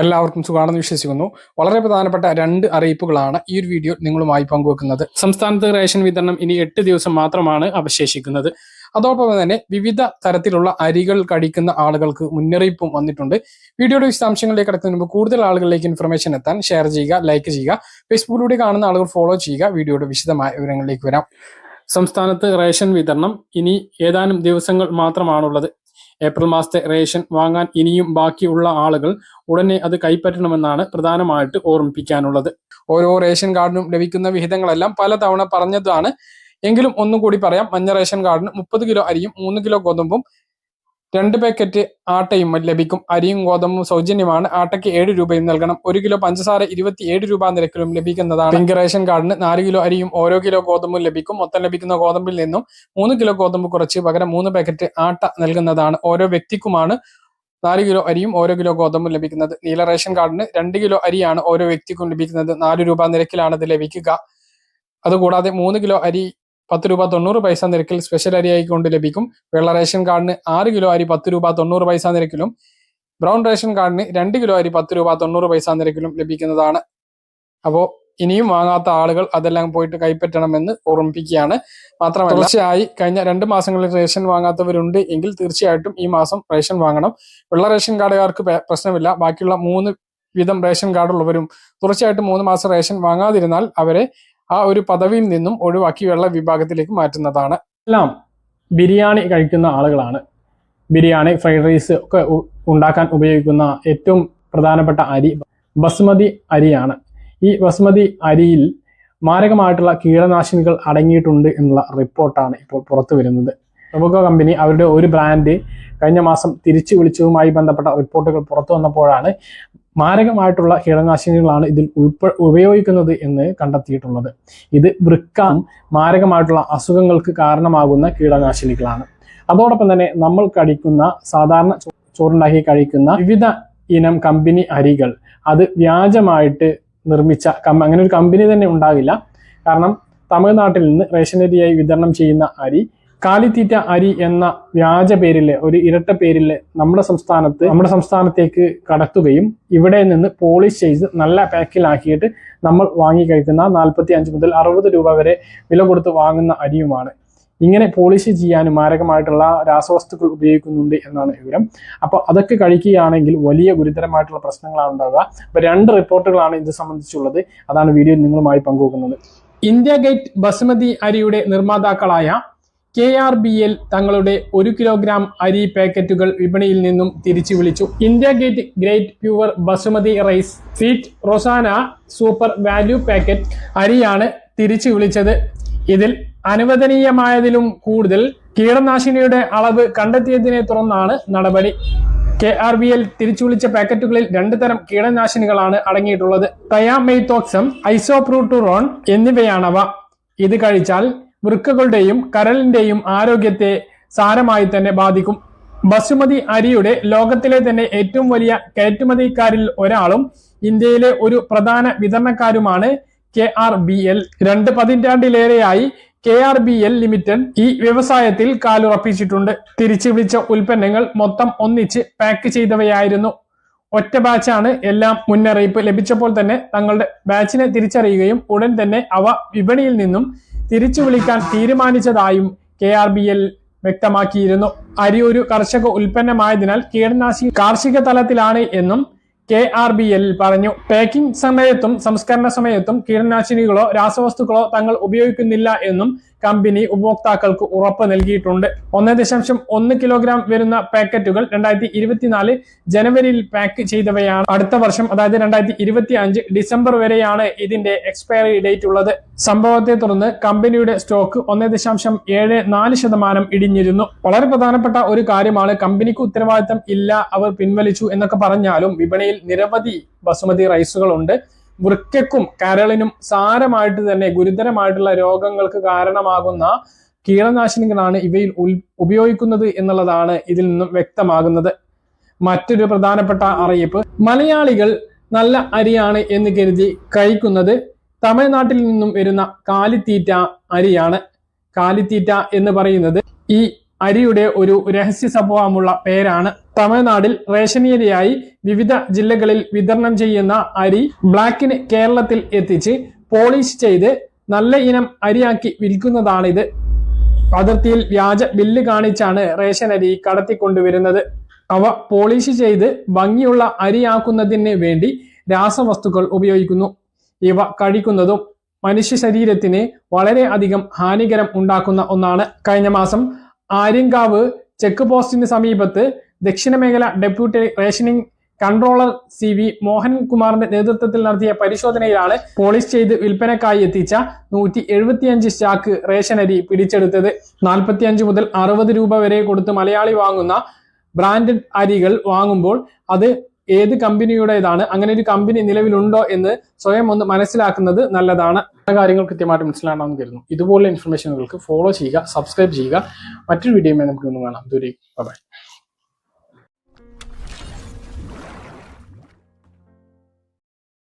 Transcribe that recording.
എല്ലാവർക്കും സുഖമാണെന്ന് വിശ്വസിക്കുന്നു. വളരെ പ്രധാനപ്പെട്ട രണ്ട് അറിയിപ്പുകളാണ് ഈ ഒരു വീഡിയോ നിങ്ങളുമായി പങ്കുവെക്കുന്നത്. സംസ്ഥാനത്ത് റേഷൻ വിതരണം ഇനി എട്ട് ദിവസം മാത്രമാണ് അവശേഷിക്കുന്നത്. അതോടൊപ്പം തന്നെ വിവിധ തരത്തിലുള്ള അരികൾ കടിക്കുന്ന ആളുകൾക്ക് മുന്നറിയിപ്പും വന്നിട്ടുണ്ട്. വീഡിയോയുടെ വിശദാംശങ്ങളിലേക്ക് കടക്കുന്നതിന് മുമ്പ് കൂടുതൽ ആളുകളിലേക്ക് ഇൻഫർമേഷൻ എത്താൻ ഷെയർ ചെയ്യുക ലൈക്ക് ചെയ്യുക ഫേസ്ബുക്കിലൂടെ കാണുന്ന ആളുകൾ ഫോളോ ചെയ്യുക. വീഡിയോയുടെ വിശദമായ വിവരങ്ങളിലേക്ക് വരാം. സംസ്ഥാനത്ത് റേഷൻ വിതരണം ഇനി ഏതാനും ദിവസങ്ങൾ മാത്രമാണുള്ളത്. ഏപ്രിൽ മാസത്തെ റേഷൻ വാങ്ങാൻ ഇനിയും ബാക്കിയുള്ള ആളുകൾ ഉടനെ അത് കൈപ്പറ്റണമെന്നാണ് പ്രധാനമായിട്ട് ഓർമ്മിപ്പിക്കാനുള്ളത്. ഓരോ റേഷൻ കാർഡിനും ലഭിക്കുന്ന വിഹിതങ്ങളെല്ലാം പലതവണ പറഞ്ഞതാണ്. എങ്കിലും ഒന്നും കൂടി പറയാം മഞ്ഞ റേഷൻ കാർഡിന് മുപ്പത് കിലോ അരിയും മൂന്ന് കിലോ ഗോതമ്പും രണ്ട് പാക്കറ്റ് ആട്ടയും ലഭിക്കും. അരിയും ഗോതമ്പും സൗജന്യമാണ്. ആട്ടയ്ക്ക് ഏഴ് രൂപയും നൽകണം. ഒരു കിലോ പഞ്ചസാര ഇരുപത്തിയേഴ് രൂപ നിരക്കിലും ലഭിക്കുന്നതാണ്. പിങ്ക് റേഷൻ കാർഡിന് നാല് കിലോ അരിയും ഓരോ കിലോ ഗോതമ്പും ലഭിക്കും. മൊത്തം ലഭിക്കുന്ന ഗോതമ്പിൽ നിന്നും മൂന്ന് കിലോ ഗോതമ്പ് കുറച്ച് പകരം മൂന്ന് പാക്കറ്റ് ആട്ട നൽകുന്നതാണ്. ഓരോ വ്യക്തിക്കുമാണ് നാല് കിലോ അരിയും ഓരോ കിലോ ഗോതമ്പും ലഭിക്കുന്നത്. നീല റേഷൻ കാർഡിന് രണ്ട് കിലോ അരിയാണ് ഓരോ വ്യക്തിക്കും ലഭിക്കുന്നത്. നാല് രൂപ നിരക്കിലാണ് ഇത് ലഭിക്കുക. അതുകൂടാതെ മൂന്ന് കിലോ അരി പത്ത് രൂപ തൊണ്ണൂറ് പൈസ നിരക്കിൽ സ്പെഷ്യൽ അരിയായി കൊണ്ട് ലഭിക്കും. വെള്ള റേഷൻ കാർഡിന് ആറ് കിലോ അരി പത്ത് രൂപ തൊണ്ണൂറ് പൈസ നിരക്കിലും ബ്രൗൺ റേഷൻ കാർഡിന് രണ്ട് കിലോ അരി പത്ത് രൂപ തൊണ്ണൂറ് പൈസ നിരക്കിലും ലഭിക്കുന്നതാണ്. അപ്പോൾ ഇനിയും വാങ്ങാത്ത ആളുകൾ അതെല്ലാം പോയിട്ട് കൈപ്പറ്റണമെന്ന് ഓർമ്മിപ്പിക്കുകയാണ്. മാത്രമല്ല തീർച്ചയായി കഴിഞ്ഞ രണ്ട് മാസങ്ങളിൽ റേഷൻ വാങ്ങാത്തവരുണ്ട് എങ്കിൽ തീർച്ചയായിട്ടും ഈ മാസം റേഷൻ വാങ്ങണം. വെള്ള റേഷൻ കാർഡുകാർക്ക് പ്രശ്നമില്ല. ബാക്കിയുള്ള മൂന്ന് വീതം റേഷൻ കാർഡുള്ളവരും തീർച്ചയായിട്ടും മൂന്ന് മാസം റേഷൻ വാങ്ങാതിരുന്നാൽ അവരെ ആ ഒരു പദവിയിൽ നിന്നും ഒഴിവാക്കി വെള്ള വിഭാഗത്തിലേക്ക് മാറ്റുന്നതാണ്. എല്ലാം ബിരിയാണി കഴിക്കുന്ന ആളുകളാണ്. ബിരിയാണി ഫ്രൈഡ് റൈസ് ഒക്കെ ഉണ്ടാക്കാൻ ഉപയോഗിക്കുന്ന ഏറ്റവും പ്രധാനപ്പെട്ട അരി ബസ്മതി അരിയാണ്. ഈ ബസ്മതി അരിയിൽ മാരകമായിട്ടുള്ള കീടനാശിനികൾ അടങ്ങിയിട്ടുണ്ട് എന്നുള്ള റിപ്പോർട്ടാണ് ഇപ്പോൾ പുറത്തു വരുന്നത്. പ്രമുഖ കമ്പനി അവരുടെ ഒരു ബ്രാൻഡ് കഴിഞ്ഞ മാസം തിരിച്ചു വിളിച്ചതുമായി ബന്ധപ്പെട്ട റിപ്പോർട്ടുകൾ പുറത്തു വന്നപ്പോഴാണ് മാരകമായിട്ടുള്ള കീടനാശിനികളാണ് ഇതിൽ ഉൾപ്പെ ഉപയോഗിക്കുന്നത് എന്ന് കണ്ടെത്തിയിട്ടുള്ളത്. ഇത് വൃക്കം മാരകമായിട്ടുള്ള അസുഖങ്ങൾക്ക് കാരണമാകുന്ന കീടനാശിനികളാണ്. അതോടൊപ്പം തന്നെ നമ്മൾ കഴിക്കുന്ന സാധാരണ ചോറുണ്ടാക്കി കഴിക്കുന്ന വിവിധ ഇനം കമ്പനി അരികൾ അത് വ്യാജമായിട്ട് നിർമ്മിച്ച അങ്ങനെ ഒരു കമ്പനി തന്നെ ഉണ്ടാകില്ല. കാരണം തമിഴ്നാട്ടിൽ നിന്ന് റേഷൻ അരിയായി വിതരണം ചെയ്യുന്ന അരി കാലിത്തീറ്റ അരി എന്ന വ്യാജ പേരിൽ ഒരു ഇരട്ട പേരിൽ നമ്മുടെ സംസ്ഥാനത്ത് നമ്മുടെ സംസ്ഥാനത്തേക്ക് കടത്തുകയും ഇവിടെ നിന്ന് പോളിഷ് ചെയ്ത് നല്ല പാക്കിലാക്കിയിട്ട് നമ്മൾ വാങ്ങി കഴിക്കുന്ന നാൽപ്പത്തി അഞ്ച് മുതൽ അറുപത് രൂപ വരെ വില കൊടുത്ത് വാങ്ങുന്ന അരിയുമാണ്. ഇങ്ങനെ പോളിഷ് ചെയ്യാനും മാരകമായിട്ടുള്ള രാസവസ്തുക്കൾ ഉപയോഗിക്കുന്നുണ്ട് എന്നാണ് വിവരം. അപ്പോൾ അതൊക്കെ കഴിക്കുകയാണെങ്കിൽ വലിയ ഗുരുതരമായിട്ടുള്ള പ്രശ്നങ്ങളാണ് ഉണ്ടാവുക. അപ്പോൾ രണ്ട് റിപ്പോർട്ടുകളാണ് ഇത് സംബന്ധിച്ചുള്ളത്. അതാണ് വീഡിയോയിൽ നിങ്ങളുമായി പങ്കുവെക്കുന്നത്. ഇന്ത്യ ഗേറ്റ് ബസുമതി അരിയുടെ നിർമ്മാതാക്കളായ കെ ആർ ബി എൽ തങ്ങളുടെ ഒരു കിലോഗ്രാം അരി പാക്കറ്റുകൾ വിപണിയിൽ നിന്നും തിരിച്ചു വിളിച്ചു. India Gate great pure basmati rice sweet Rozana super value packet അരിയാണ് തിരിച്ചു വിളിച്ചത്. ഇതിൽ അനുവദനീയമായതിലും കൂടുതൽ കീടനാശിനിയുടെ അളവ് കണ്ടെത്തിയതിനെ തുടർന്നാണ് നടപടി. കെ ആർ ബി എൽ തിരിച്ചു വിളിച്ച പാക്കറ്റുകളിൽ രണ്ട് തരം കീടനാശിനികളാണ് അടങ്ങിയിട്ടുള്ളത്. തയാമെയ്തോക്സം ഐസോപ്രൂട്ടുറോൺ എന്നിവയാണവ. ഇത് കഴിച്ചാൽ വൃക്കകളുടെയും കരളിന്റെയും ആരോഗ്യത്തെ സാരമായി തന്നെ ബാധിക്കും. ബസുമതി അരിയുടെ ലോകത്തിലെ തന്നെ ഏറ്റവും വലിയ കയറ്റുമതിക്കാരിൽ ഒരാളും ഇന്ത്യയിലെ ഒരു പ്രധാന വിതരണക്കാരുമാണ് കെ ആർ ബി എൽ. രണ്ട് പതിറ്റാണ്ടിലേറെയായി K R B L limited ഈ വ്യവസായത്തിൽ കാലുറപ്പിച്ചിട്ടുണ്ട്. തിരിച്ചു വിളിച്ച ഉൽപ്പന്നങ്ങൾ മൊത്തം ഒന്നിച്ച് പാക്ക് ചെയ്തവയായിരുന്നു. ഒറ്റ ബാച്ചാണ് എല്ലാം മുന്നറിയിപ്പ് ലഭിച്ചപ്പോൾ തന്നെ തങ്ങളുടെ ബാച്ചിനെ തിരിച്ചറിയുകയും ഉടൻ തന്നെ അവ വിപണിയിൽ നിന്നും തിരിച്ചു വിളിക്കാൻ തീരുമാനിച്ചതായും കെ ആർ ബി എൽ വ്യക്തമാക്കിയിരുന്നു. അരി ഒരു കർഷക ഉൽപ്പന്നമായതിനാൽ കീടനാശിനി കാർഷിക തലത്തിലാണ് എന്നും കെ ആർ ബി എൽ പറഞ്ഞു. പാക്കിംഗ് സമയത്തും സംസ്കരണ സമയത്തും കീടനാശിനികളോ രാസവസ്തുക്കളോ തങ്ങൾ ഉപയോഗിക്കുന്നില്ല എന്നും കമ്പനി ഉപഭോക്താക്കൾക്ക് ഉറപ്പ് നൽകിയിട്ടുണ്ട്. ഒന്ന് ദശാംശം ഒന്ന് കിലോഗ്രാം വരുന്ന പാക്കറ്റുകൾ രണ്ടായിരത്തി ഇരുപത്തിനാല് ജനുവരിയിൽ പാക്ക് ചെയ്തവയാണ്. അടുത്ത വർഷം അതായത് രണ്ടായിരത്തി ഇരുപത്തി അഞ്ച് ഡിസംബർ വരെയാണ് ഇതിന്റെ എക്സ്പയറി ഡേറ്റ് ഉള്ളത്. സംഭവത്തെ തുടർന്ന് കമ്പനിയുടെ സ്റ്റോക്ക് ഒന്ന് ദശാംശം ഏഴ് നാല് ശതമാനം ഇടിഞ്ഞിരുന്നു. വളരെ പ്രധാനപ്പെട്ട ഒരു കാര്യമാണ് കമ്പനിക്ക് ഉത്തരവാദിത്തം ഇല്ല അവർ പിൻവലിച്ചു എന്നൊക്കെ പറഞ്ഞാലും വിപണിയിൽ നിരവധി ബസുമതി റൈസുകളുണ്ട്. വൃക്കയ്ക്കും കരളിനും സാരമായിട്ട് തന്നെ ഗുരുതരമായിട്ടുള്ള രോഗങ്ങൾക്ക് കാരണമാകുന്ന കീടനാശിനികളാണ് ഇവയിൽ ഉപയോഗിക്കുന്നത് എന്നുള്ളതാണ് ഇതിൽ നിന്നും വ്യക്തമാകുന്നത്. മറ്റൊരു പ്രധാനപ്പെട്ട അറിയിപ്പ് മലയാളികൾ നല്ല അരിയാണ് എന്ന് കരുതി കഴിക്കുന്നത് തമിഴ്നാട്ടിൽ നിന്നും വരുന്ന കാലിത്തീറ്റ അരിയാണ്. കാലിത്തീറ്റ എന്ന് പറയുന്നത് ഈ അരിയുടെ ഒരു രഹസ്യ സ്വഭാവമുള്ള പേരാണ്. തമിഴ്നാട്ടിൽ റേഷനേരിയായി വിവിധ ജില്ലകളിൽ വിതരണം ചെയ്യുന്ന അരി ബ്ലാക്കിന് കേരളത്തിൽ എത്തിച്ച് പോളിഷ് ചെയ്ത് നല്ല ഇനം അരിയാക്കി വിൽക്കുന്നതാണിത്. അതിർത്തിയിൽ വ്യാജ ബില്ല് കാണിച്ചാണ് റേഷൻ അരി കടത്തിക്കൊണ്ടുവരുന്നത്. അവ പോളിഷ് ചെയ്ത് ഭംഗിയുള്ള അരിയാക്കുന്നതിന് വേണ്ടി രാസവസ്തുക്കൾ ഉപയോഗിക്കുന്നു. ഇവ കഴിക്കുന്നതും മനുഷ്യ ശരീരത്തിന് വളരെ അധികം ഹാനികരം ഉണ്ടാക്കുന്ന ഒന്നാണ്. കഴിഞ്ഞ മാസം ആര്യങ്കാവ് ചെക്ക് പോസ്റ്റിന് സമീപത്ത് ദക്ഷിണ മേഖല deputy rationing controller C V മോഹൻകുമാറിന്റെ നേതൃത്വത്തിൽ നടത്തിയ പരിശോധനയിലാണ് പോളിഷ് ചെയ്ത് വിൽപ്പനക്കായി എത്തിച്ച നൂറ്റി എഴുപത്തിയഞ്ച് സ്റ്റാക്ക് റേഷൻ അരി പിടിച്ചെടുത്തത്. നാൽപ്പത്തിയഞ്ച് മുതൽ അറുപത് രൂപ വരെ കൊടുത്ത് മലയാളി വാങ്ങുന്ന ബ്രാൻഡഡ് അരികൾ വാങ്ങുമ്പോൾ അത് ഏത് കമ്പനിയുടേതാണ് അങ്ങനെ ഒരു കമ്പനി നിലവിലുണ്ടോ എന്ന് സ്വയം ഒന്ന് മനസ്സിലാക്കുന്നത് നല്ലതാണ്. കാര്യങ്ങൾ കൃത്യമായിട്ട് മനസ്സിലാണെന്ന് കരുതുന്നു. ഇതുപോലുള്ള ഇൻഫർമേഷനുകൾക്ക് ഫോളോ ചെയ്യുക സബ്സ്ക്രൈബ് ചെയ്യുക. മറ്റൊരു വീഡിയോയുമായി നമുക്ക് കാണാം. ദൂരേക്ക് ബൈ